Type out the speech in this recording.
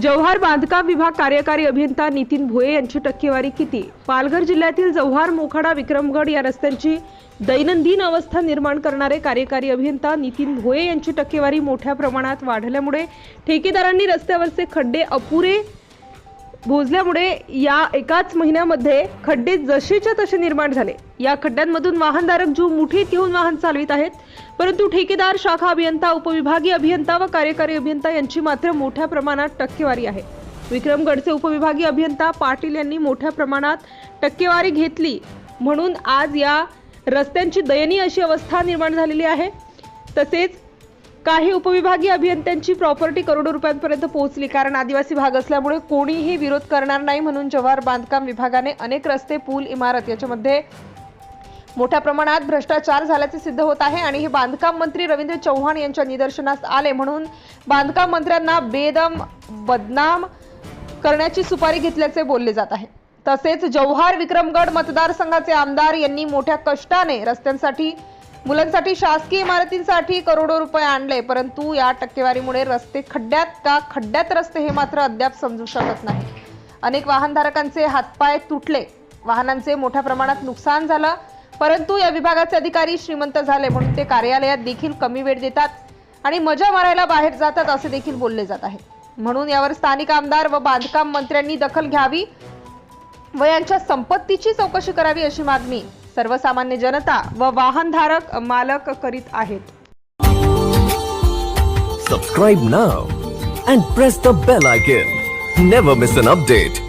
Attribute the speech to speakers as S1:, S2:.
S1: जव्हार बांधकाम विभाग कार्यकारी अभियंता नितीन भोये यांची टक्केवारी किती? पालघर जिल्ह्यातील जव्हार मोखाडा विक्रमगड या रस्त्यांची दैनंदिन अवस्था निर्माण करणारे कार्यकारी अभियंता नितीन भोये यांची टक्केवारी मोठ्या प्रमाणात वाढल्यामुळे ठेकेदारांनी रस्त्यावरचे खड्डे अपुरे भोजल्यामुळे या एकाच महिन्यामध्ये खड्डे जसेच्या तसे निर्माण झाले. या खड्ड्यांमधून वाहनधारक जीव मुठीत घेऊन वाहन चालवित आहेत परंतु ठेकेदार शाखा अभियंता उपविभागीय अभियंता व कार्यकारी अभियंता यांची मात्र मोठ्या प्रमाणात टक्केवारी आहे. विक्रमगडचे उपविभागीय अभियंता पाटील यांनी मोठ्या प्रमाणात टक्केवारी घेतली. म्हणून आज या रस्त्यांची दयनीय अशी अवस्था निर्माण झालेली आहे. तसेच काही उपविभागीय अभियंत्यांची प्रॉपर्टी करोडो रुपयांपर्यंत पोहोचली. कारण आदिवासी भाग असल्यामुळे कोणीही विरोध करणार नाही म्हणून जव्हार बांधकाम विभागाने अनेक रस्ते पूल इमारत याच्यामध्ये मोठ्या प्रमाणात भ्रष्टाचार झाल्याचे सिद्ध होत आहे आणि हे बांधकाम मंत्री रवींद्र चव्हाण यांच्या निदर्शनास आले म्हणून बांधकाम मंत्र्यांना बेदम बदनाम करण्याची सुपारी घेतल्याचे बोलले जात आहे. तसेच जव्हार विक्रमगड मतदारसंघाचे आमदार यांनी मोठ्या कष्टाने रस्त्यांसाठी मुलांसाठी शासकीय इमारतींसाठी करोडो रुपये आणले परंतु या टक्केवारीमुळे रस्ते खड्ड्यात का खड्ड्यात रस्ते हे मात्र अद्याप समजू शकत नाही. अनेक वाहनधारकांचे हातपाय तुटले. वाहनांचे मोठ्या प्रमाणात नुकसान झालं परंतु या विभागाचे अधिकारी श्रीमंत झाले म्हणून ते कार्यालयात देखील कमी वेळ देतात आणि मजा मारायला बाहेर जातात असे देखील बोलले जात आहे. म्हणून यावर स्थानिक आमदार व बांधकाम मंत्र्यांनी दखल घ्यावी व यांच्या संपत्तीची चौकशी करावी अशी मागणी सर्वसामान्य जनता व वाहनधारक मालक करीत आहेत.
S2: Subscribe now and press the bell icon never miss an update